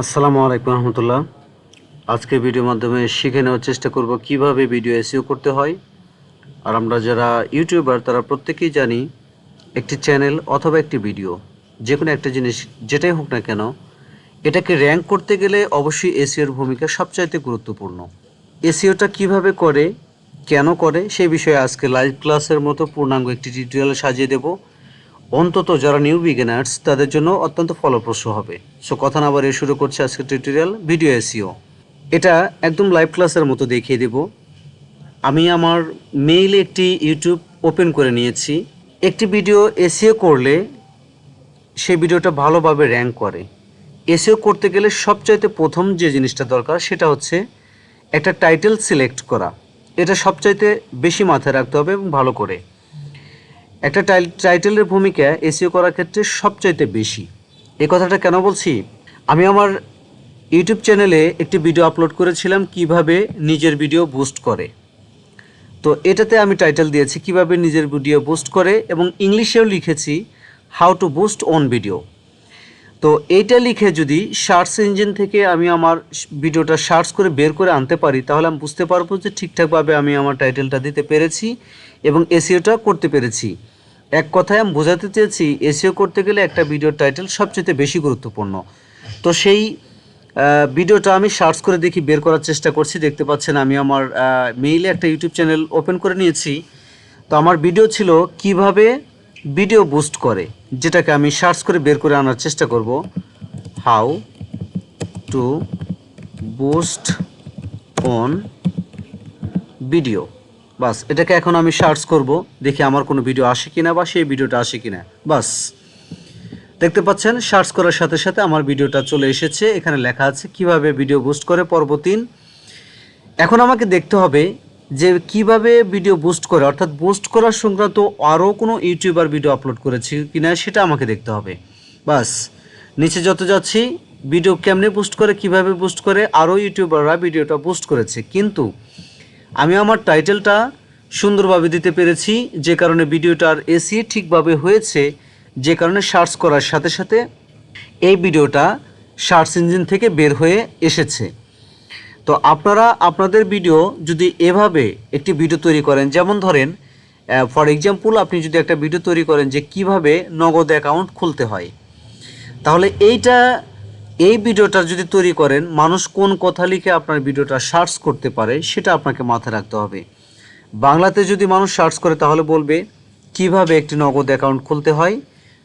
আসসালামু আলাইকুম রহমতুল্লাহ। আজকে ভিডিওর মাধ্যমে শিখে নেওয়ার চেষ্টা করব কীভাবে ভিডিও এসিও করতে হয়। আর আমরা যারা ইউটিউবার, তারা প্রত্যেকেই জানি একটি চ্যানেল অথবা একটি ভিডিও যে কোনো একটা জিনিস যেটাই হোক না কেন, এটাকে র্যাঙ্ক করতে গেলে অবশ্যই এসিওর ভূমিকা সবচাইতে গুরুত্বপূর্ণ। এসিওটা কীভাবে করে, কেন করে সেই বিষয়ে আজকে লাইভ ক্লাসের মতো পূর্ণাঙ্গ একটি টিউটোরিয়াল সাজিয়ে দেবো। অন্তত যারা নিউ বিগিনার্স তাদের জন্য অত্যন্ত ফলপ্রসূ হবে। সো কথা না বাড়িয়ে শুরু করছে আজকের টিউটোরিয়াল ভিডিও এসিও এটা একদম লাইভ ক্লাসের মতো দেখিয়ে দেব। আমি আমার মেইলে একটি ইউটিউব ওপেন করে নিয়েছি। একটি ভিডিও এসিও করলে সেই ভিডিওটা ভালোভাবে র্যাঙ্ক করে। এসিও করতে গেলে সবচাইতে প্রথম যে জিনিসটা দরকার, সেটা হচ্ছে একটা টাইটেল সিলেক্ট করা। এটা সবচাইতে বেশি মাথায় রাখতে হবে এবং ভালো করে। একটা টাই- টাইটেলের ভূমিকা এসিও করার ক্ষেত্রে সবচাইতে বেশি। এই কথাটা কেন বলছি? আমি আমার ইউটিউব চ্যানেলে একটি ভিডিও আপলোড করেছিলাম কীভাবে নিজের ভিডিও বুস্ট করে। তো এটাতে আমি টাইটেল দিয়েছি কীভাবে নিজের ভিডিও বুস্ট করে এবং ইংলিশেও লিখেছি how to boost on video. তো এইটা লিখে যদি সার্চ ইঞ্জিন থেকে আমি আমার ভিডিওটা সার্চ করে বের করে আনতে পারি, তাহলে আমি বুঝতে পারব যে ঠিকঠাকভাবে আমি আমার টাইটেলটা দিতে পেরেছি এবং এসিওটা করতে পেরেছি। এক কথায় আমি বোঝাতে চেয়েছি, এসিও করতে গেলে একটা ভিডিওর টাইটেল সবচেয়ে বেশি গুরুত্বপূর্ণ। তো সেই ভিডিওটা আমি সার্চ করে দেখি, বের করার চেষ্টা করছি। দেখতে পাচ্ছেন আমি আমার মেইলে একটা ইউটিউব চ্যানেল ওপেন করে নিয়েছি। তো আমার ভিডিও ছিল কীভাবে ভিডিও বুস্ট করে, যেটাকে আমি সার্চ করে বের করে আনার চেষ্টা করব। How to boost on video. বাস, এটাকে এখন আমি সার্চ করব, দেখি আমার কোনো ভিডিও আসে কিনা বা সেই ভিডিওটা আসে কিনা। বাস, দেখতে পাচ্ছেন সার্চ করার সাথে সাথে আমার ভিডিওটা চলে এসেছে। এখানে লেখা আছে, কীভাবে ভিডিও বুস্ট করে পর্ব তিন এখন আমাকে দেখতে হবে যে কীভাবে ভিডিও বুস্ট করে, অর্থাৎ বুস্ট করার সংক্রান্ত আরও কোনো ইউটিউবার ভিডিও আপলোড করেছি কিনা সেটা আমাকে দেখতে হবে। বাস, নিচে যত যাচ্ছি ভিডিও কেমনে বুস্ট করে, কীভাবে বুস্ট করে আরও ইউটিউবাররা ভিডিওটা বুস্ট করেছে। কিন্তু আমি আমার টাইটেলটা সুন্দরভাবে দিতে পেরেছি, যে কারণে ভিডিওটার এসি ঠিকভাবে হয়েছে, যে কারণে সার্চ করার সাথে সাথে এই ভিডিওটা সার্চ ইঞ্জিন থেকে বের হয়ে এসেছে। তো আপনারা, আপনাদের ভিডিও যদি এভাবে একটি ভিডিও তৈরি করেন, যেমন ধরেন ফর এক্সাম্পল আপনি যদি একটা ভিডিও তৈরি করেন যে কীভাবে নগদ অ্যাকাউন্ট খুলতে হয়, তাহলে এইটা এই ভিডিওটা যদি তৈরি করেন, মানুষ কোন কথা লিখে আপনার ভিডিওটা সার্চ করতে পারে, সেটা আপনাকে মাথায় রাখতে হবে। বাংলাতে যদি মানুষ সার্চ করে, তাহলে বলবে কীভাবে একটি নগদ অ্যাকাউন্ট খুলতে হয়।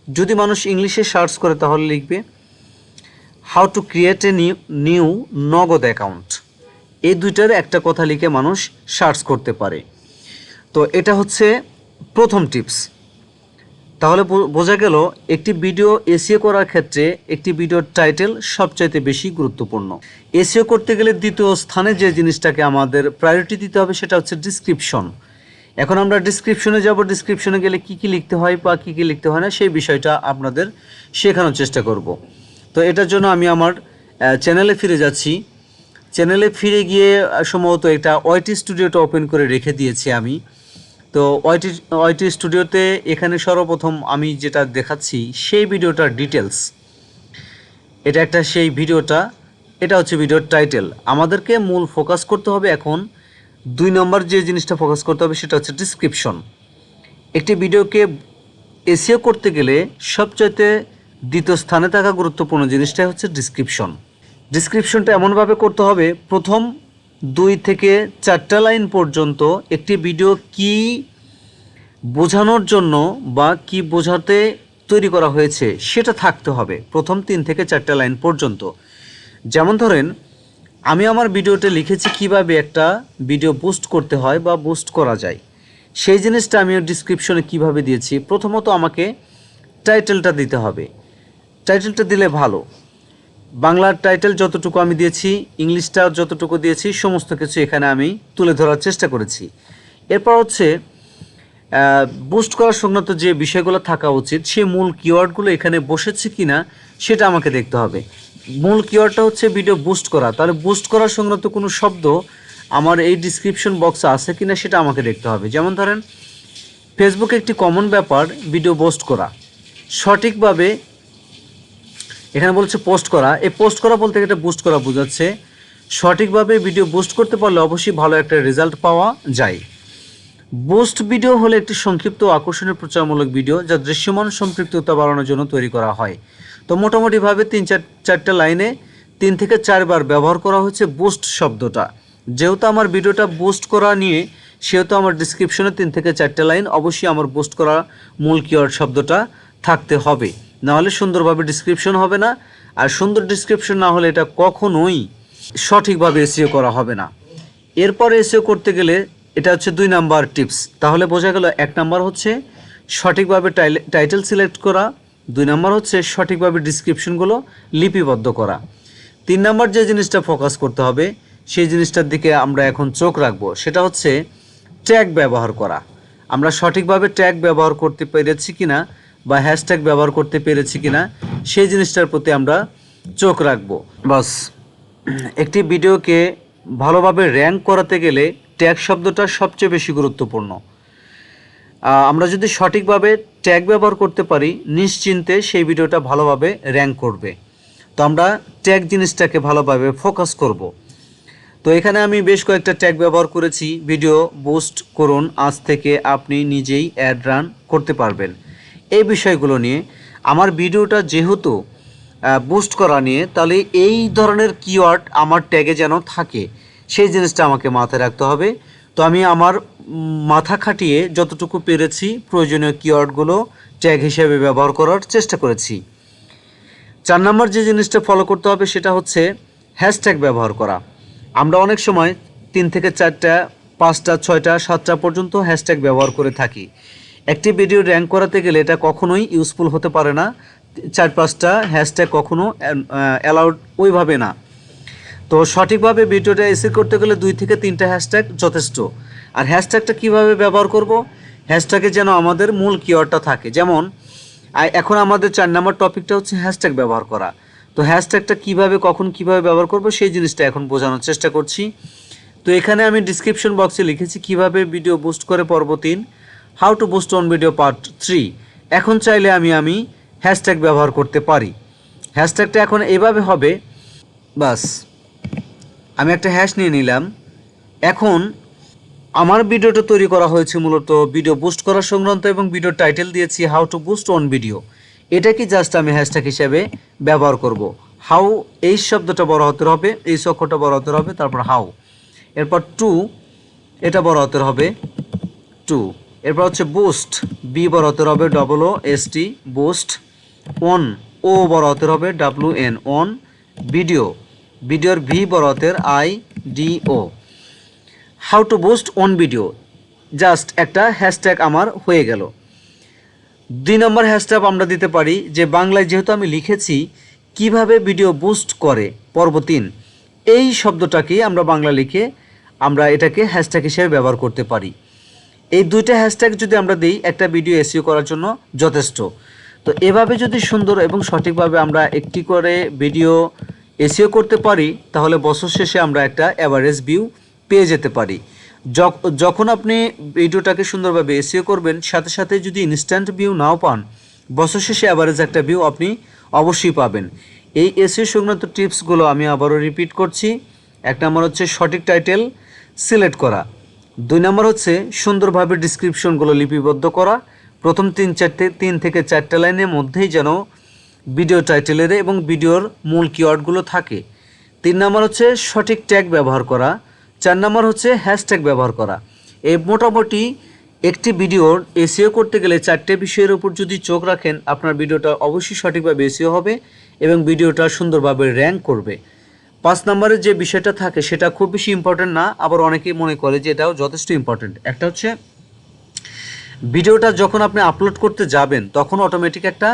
যদি মানুষ ইংলিশে সার্চ করে, তাহলে লিখবে how to create a new new Nagad account. এই দুইটার একটা কথা লিখে মানুষ সার্চ করতে পারে। তো এটা হচ্ছে প্রথম টিপস। তাহলে বোঝা গেল একটি ভিডিও এসিও করার ক্ষেত্রে একটি ভিডিওর টাইটেল সবচাইতে বেশি গুরুত্বপূর্ণ। এসিও করতে গেলে দ্বিতীয় স্থানে যে জিনিসটাকে আমাদের প্রায়োরিটি দিতে হবে সেটা হচ্ছে ডিসক্রিপশন এখন আমরা ডিসক্রিপশনে যাব ডিসক্রিপশনে গেলে কি কি লিখতে হয় বা কি কি লিখতে হয় না সেই বিষয়টা আপনাদের শেখানোর চেষ্টা করব। তো এটার জন্য আমি আমার চ্যানেলে ফিরে যাচ্ছি। চ্যানেলে ফিরে গিয়ে সম্ভবত এটা ওয়াইটি স্টুডিওটা ওপেন করে রেখে দিয়েছি আমি। তো ওয়াইটি ওয়াইটি স্টুডিওতে এখানে সর্বপ্রথম আমি যেটা দেখাচ্ছি, সেই ভিডিওটার ডিটেলস এটা একটা সেই ভিডিওটা, এটা হচ্ছে ভিডিওর টাইটেল আমাদেরকে মূল ফোকাস করতে হবে এখন, দুই নম্বর যে জিনিসটা ফোকাস করতে হবে সেটা হচ্ছে ডিসক্রিপশন একটি ভিডিওকে এসিও করতে গেলে সবচাইতে দ্বিতীয় স্থানে থাকা গুরুত্বপূর্ণ জিনিসটাই হচ্ছে ডিসক্রিপশন ডিসক্রিপশনটা এমনভাবে করতে হবে, প্রথম দুই থেকে চারটা লাইন পর্যন্ত একটি ভিডিও কি বোঝানোর জন্য বা কি বোঝাতে তৈরি করা হয়েছে সেটা থাকতে হবে প্রথম তিন থেকে চারটা লাইন পর্যন্ত। যেমন ধরেন, আমি আমার ভিডিওতে লিখেছি কীভাবে একটা ভিডিও বুস্ট করতে হয় বা বুস্ট করা যায়। সেই জিনিসটা আমি ডিসক্রিপশনে কীভাবে দিয়েছি। প্রথমত আমাকে টাইটেলটা দিতে হবে। টাইটেলটা দিলে ভালো। বাংলার টাইটেল যতটুকু আমি দিয়েছি ইংলিশটা যতটুকু দিয়েছি, সমস্ত কিছু এখানে আমি তুলে ধরার চেষ্টা করেছি। এরপর হচ্ছে বুস্ট করার সংক্রান্ত যে বিষয়গুলো থাকা উচিত সেই মূল কিওয়ার্ডগুলো এখানে বসেছে কিনা, সেটা আমাকে দেখতে হবে। মূল কিওয়ার্ডটা হচ্ছে ভিডিও বুস্ট করা। তাহলে বুস্ট করার সংক্রান্ত কোনো শব্দ আমার এই ডিসক্রিপশন বক্সে আছে কি না সেটা আমাকে দেখতে হবে। যেমন ধরেন ফেসবুকে একটি কমন ব্যাপার ভিডিও পোস্ট করা। সঠিকভাবে এখানে বলছে পোস্ট করা। এই পোস্ট করা বলতে এটা বুস্ট করা বোঝাচ্ছে। সঠিকভাবে ভিডিও বুস্ট করতে পারলে অবশ্যই ভালো একটা রেজাল্ট পাওয়া যায়। বুস্ট ভিডিও হলো একটি সংক্ষিপ্ত আকর্ষণীয় প্রচারমূলক ভিডিও যা দৃশ্যমান, সম্পৃক্ততা বাড়ানোর জন্য তৈরি করা হয়। তো মোটামুটিভাবে তিন চার, চারটা লাইনে তিন থেকে চারবার ব্যবহার করা হচ্ছে বুস্ট শব্দটা। যেহেতু আমার ভিডিওটা বুস্ট করা নিয়ে, সেহেতু আমার ডিসক্রিপশনে তিন থেকে চারটা লাইন অবশ্যই আমার বুস্ট করা মূল কিওয়ার্ড শব্দটা থাকতে হবে। নাহলে সুন্দরভাবে ডিসক্রিপশন হবে না। আর সুন্দর ডিসক্রিপশন না হলে এটা কখনোই সঠিকভাবে এসিও করা হবে না। এরপর এসিও করতে গেলে এটা হচ্ছে দুই নাম্বার টিপস তাহলে বোঝা গেল এক নাম্বার হচ্ছে সঠিকভাবে টাইটেল সিলেক্ট করা, দুই নাম্বার হচ্ছে সঠিকভাবে ডিসক্রিপশনগুলো লিপিবদ্ধ করা। তিন নাম্বার যে জিনিসটা ফোকাস করতে হবে, সেই জিনিসটার দিকে আমরা এখন চোখ রাখব। সেটা হচ্ছে ট্যাগ ব্যবহার করা। আমরা সঠিকভাবে ট্যাগ ব্যবহার করতে পেরেছি কিনা বা হ্যাশট্যাগ ব্যবহার করতে পেরেছি কিনা, সেই জিনিসটার প্রতি আমরা চোখ রাখব। বাস, একটি ভিডিওকে ভালোভাবে র্যাঙ্ক করাতে গেলে ট্যাগ শব্দটা সবচেয়ে বেশি গুরুত্বপূর্ণ। আমরা যদি সঠিকভাবে ট্যাগ ব্যবহার করতে পারি, নিশ্চিন্তে সেই ভিডিওটা ভালোভাবে র্যাঙ্ক করবে। তো আমরা ট্যাগ জিনিসটাকে ভালোভাবে ফোকাস করব। তো এখানে আমি বেশ কয়েকটা ট্যাগ ব্যবহার করেছি। ভিডিও বুস্ট করুন, আজ থেকে আপনি নিজেই অ্যাড রান করতে পারবেন। এই বিষয়গুলো নিয়ে আমার ভিডিওটা যেহেতু বুস্ট করা নিয়ে, তাহলে এই ধরনের কিওয়ার্ড আমার ট্যাগে যেন থাকে, সেই জিনিসটা আমাকে মাথায় রাখতে হবে। তো আমি আমার মাথা খাটিয়ে যতটুকু পেরেছি প্রয়োজনীয় কিওয়ার্ডগুলো ট্যাগ হিসেবে ব্যবহার করার চেষ্টা করেছি। চার নম্বর যে জিনিসটা ফলো করতে হবে সেটা হচ্ছে হ্যাশট্যাগ ব্যবহার করা। আমরা অনেক সময় তিন থেকে চারটা, পাঁচটা, ছয়টা, সাতটা পর্যন্ত হ্যাশট্যাগ ব্যবহার করে থাকি। একটি ভিডিও র্যাঙ্ক করাতে গেলে এটা কখনোই ইউজফুল হতে পারে না। চার পাঁচটা হ্যাশট্যাগ কখনো অ্যালাউড ওইভাবে না। তো সঠিকভাবে ভিডিওটা এসে করতে গেলে দুই থেকে তিনটা হ্যাশট্যাগ যথেষ্ট। আর হ্যাশট্যাগটা কীভাবে ব্যবহার করব? হ্যাশট্যাগে যেন আমাদের মূল কিওয়ার্ডটা থাকে। যেমন এখন আমাদের চার নম্বর টপিকটা হচ্ছে হ্যাশট্যাগ ব্যবহার করা। তো হ্যাশট্যাগটা কীভাবে, কখন কীভাবে ব্যবহার করব সেই জিনিসটা এখন বোঝানোর চেষ্টা করছি। তো এখানে আমি ডিসক্রিপশন বক্সে লিখেছি কীভাবে ভিডিও বুস্ট করে পর্ব তিন। How to boost on video part three এখন চাইলে আমি আমি হ্যাশট্যাগ ব্যবহার করতে পারি। হ্যাশট্যাগটা এখন এভাবে হবে। বাস, আমি একটা হ্যাশ নিয়ে নিলাম। এখন আমার ভিডিওটা তৈরি করা হয়েছে মূলত ভিডিও বুস্ট করা সংক্রান্ত এবং ভিডিও টাইটেল দিয়েছি how to boost on video এটা কি জাস্ট আমি হ্যাশট্যাগ হিসেবে ব্যবহার করব। হাউ এই শব্দটা বড় হতে হবে, এই অক্ষরটা বড় হতে হবে, তারপর হাউ এরপর টু এটা বড় হতে হবে টু এরপর হচ্ছে বুস্ট বি বড় হতে হবে double O S T boost on O বড় হতে হবে ডাব্লু এন অন ভিডিও ভিডিওর ভি বড় হাতের I D O how to boost on video just একটা হ্যাশট্যাগ আমার হয়ে গেল। দুই নম্বর হ্যাশট্যাগ আমরা দিতে পারি যে বাংলায় যেহেতু আমি লিখেছি, কীভাবে ভিডিও বুস্ট করে? পর্ব তিন। এই শব্দটাকে আমরা বাংলা লিখে আমরা এটাকে হ্যাশট্যাগ হিসেবে ব্যবহার করতে পারি। এই দুইটা হ্যাশট্যাগ যদি আমরা দিই, একটা ভিডিও এসিও করার জন্য যথেষ্ট। তো এভাবে যদি সুন্দর এবং সঠিকভাবে আমরা একটি করে ভিডিও এসিও করতে পারি, তাহলে বছর শেষে আমরা একটা অ্যাভারেজ ভিউ পেয়ে যেতে পারি। যখ- যখন আপনি ভিডিওটাকে সুন্দরভাবে এসিও করবেন, সাথে সাথে যদি ইনস্ট্যান্ট ভিউ নাও পান, বছর শেষে অ্যাভারেজ একটা ভিউ আপনি অবশ্যই পাবেন। এই এসিও সংক্রান্ত টিপসগুলো আমি আবারও রিপিট করছি। এক নম্বর হচ্ছে সঠিক টাইটেল সিলেক্ট করা। দুই নম্বর হচ্ছে, সুন্দরভাবে ডিসক্রিপশনগুলো লিপিবদ্ধ করা। প্রথম তিন চারটে, তিন থেকে চারটে লাইনের মধ্যেই যেন ভিডিও টাইটেলের এবং ভিডিওর মূল কিওয়ার্ডগুলো থাকে। তিন নম্বর হচ্ছে, সঠিক ট্যাগ ব্যবহার করা। চার নম্বর হচ্ছে হ্যাশট্যাগ ব্যবহার করা। এই মোটামুটি একটি ভিডিওর এসিও করতে গেলে চারটে বিষয়ের উপর যদি চোখ রাখেন, আপনার ভিডিওটা অবশ্যই সঠিকভাবে এসিও হবে এবং ভিডিওটা সুন্দরভাবে র্যাঙ্ক করবে। পাঁচ নম্বরের যে বিষয়টা থাকে, সেটা খুব বেশি ইম্পর্টেন্ট না। আবার অনেকেই মনে করে যে এটাও যথেষ্ট ইম্পর্টেন্ট একটা হচ্ছে, ভিডিওটা যখন আপনি আপলোড করতে যাবেন, তখন অটোমেটিক একটা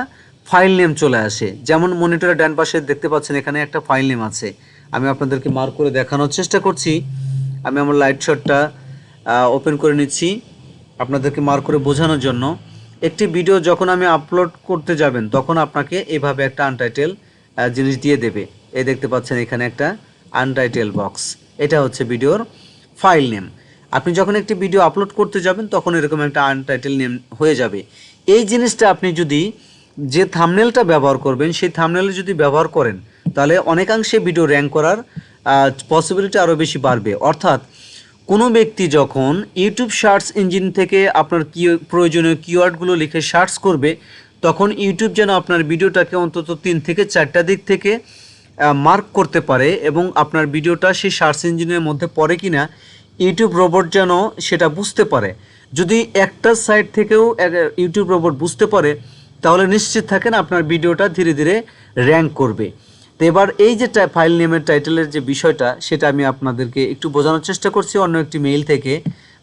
ফাইল নেম চলে আসে। যেমন মনিটরের ডান পাশে দেখতে পাচ্ছেন, এখানে একটা ফাইল নেম আছে। আমি আপনাদেরকে মার্ক করে দেখানোর চেষ্টা করছি। আমি আমার লাইট শটটা ওপেন করে নিচ্ছি আপনাদেরকে মার্ক করে বোঝানোর জন্য। একটি ভিডিও যখন আমি আপলোড করতে যাবেন, তখন আপনাকে এভাবে একটা আনটাইটেল জিনিস দিয়ে দেবে। এই দেখতে পাচ্ছেন এখানে একটা আনটাইটেল বক্স এটা হচ্ছে ভিডিওর ফাইল নেম আপনি যখন একটি ভিডিও আপলোড করতে যাবেন, তখন এরকম একটা আনটাইটেল নেম হয়ে যাবে। এই জিনিসটা আপনি যদি যে থামনেলটা ব্যবহার করবেন, সেই থামনেলে যদি ব্যবহার করেন, তাহলে অনেকাংশে ভিডিও র্যাঙ্ক করার পসিবিলিটি আরও বেশি বাড়বে। অর্থাৎ কোনো ব্যক্তি যখন ইউটিউব সার্চ ইঞ্জিন থেকে আপনার কি প্রয়োজনীয় কিওয়ার্ডগুলো লিখে সার্চ করবে, তখন ইউটিউব যেন আপনার ভিডিওটাকে অন্তত তিন থেকে চারটা দিক থেকে মার্ক করতে পারে এবং আপনার ভিডিওটা সেই সার্চ ইঞ্জিনের মধ্যে পড়ে কিনা ইউটিউব রোবট যেন সেটা বুঝতে পারে। যদি একটা সাইট থেকেও ইউটিউব রোবট বুঝতে পারে, তাহলে নিশ্চিত থাকেন আপনার ভিডিওটা ধীরে ধীরে র্যাঙ্ক করবে। তো এবার এই যে ফাইল নেমের টাইটেলের যে বিষয়টা, সেটা আমি আপনাদেরকে একটু বোঝানোর চেষ্টা করছি। অন্য একটি মেইল থেকে।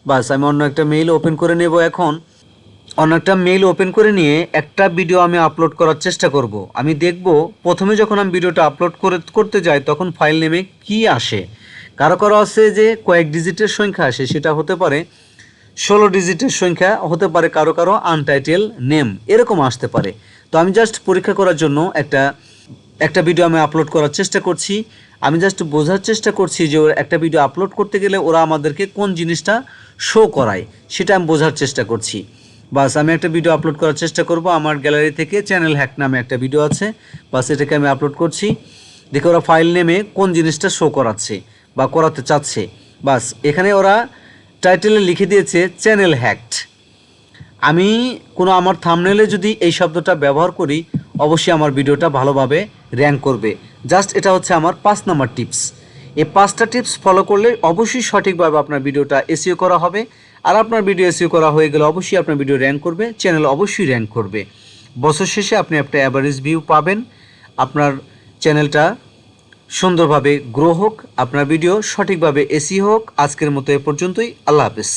বাস, আমি অন্য একটা মেইল ওপেন করে নেব এখন। অন্য একটা মেইল ওপেন করে নিয়ে একটা ভিডিও আমি আপলোড করার চেষ্টা করব। আমি দেখব, প্রথমে যখন আমি ভিডিওটা আপলোড করে, করতে যাই, তখন ফাইল নেমে কি আসে? কারও কারও আছে যে কয়েক ডিজিটের সংখ্যা আসে, সেটা হতে পারে ষোলো ডিজিটের সংখ্যা, হতে পারে কারও কারও আনটাইটেল নেম এরকম আসতে পারে। তো আমি জাস্ট পরীক্ষা করার জন্য একটা একটা ভিডিও আমি আপলোড করার চেষ্টা করছি। আমি জাস্ট বোঝার চেষ্টা করছি যে ওর একটা ভিডিও আপলোড করতে গেলে ওরা আমাদেরকে কোন জিনিসটা শো করায়, সেটা আমি বোঝার চেষ্টা করছি। বাস, আমি একটা ভিডিও আপলোড করার চেষ্টা করব। আমার গ্যালারি থেকে চ্যানেল হ্যাক নামে একটা ভিডিও আছে। বাস, এটাকে আমি আপলোড করছি। দেখে ওরা ফাইল নেমে কোন জিনিসটা শো করাচ্ছে বা করাতে চাচ্ছে। বাস, এখানে ওরা টাইটেলে লিখে দিয়েছে চ্যানেল হ্যাকড আমি কোনো আমার থামনেলে যদি এই শব্দটা ব্যবহার করি, অবশ্যই আমার ভিডিওটা ভালোভাবে র্যাঙ্ক করবে। জাস্ট এটা হচ্ছে আমার পাঁচ নাম্বার টিপস এই পাঁচটা টিপস ফলো করলে অবশ্যই সঠিকভাবে আপনার ভিডিওটা এসিও করা হবে। আর আপনার ভিডিও এসিও করা হয়ে গেলে অবশ্যই আপনার ভিডিও র্যাঙ্ক করবে চ্যানেল অবশ্যই র্যাঙ্ক করবে। বছর শেষে আপনি একটা অ্যাভারেজ ভিউ পাবেন। আপনার চ্যানেলটা সুন্দরভাবে গ্রো হোক, আপনার ভিডিও সঠিকভাবে এসি হোক। আজকের মতো এ পর্যন্তই, আল্লাহ হাফেজ।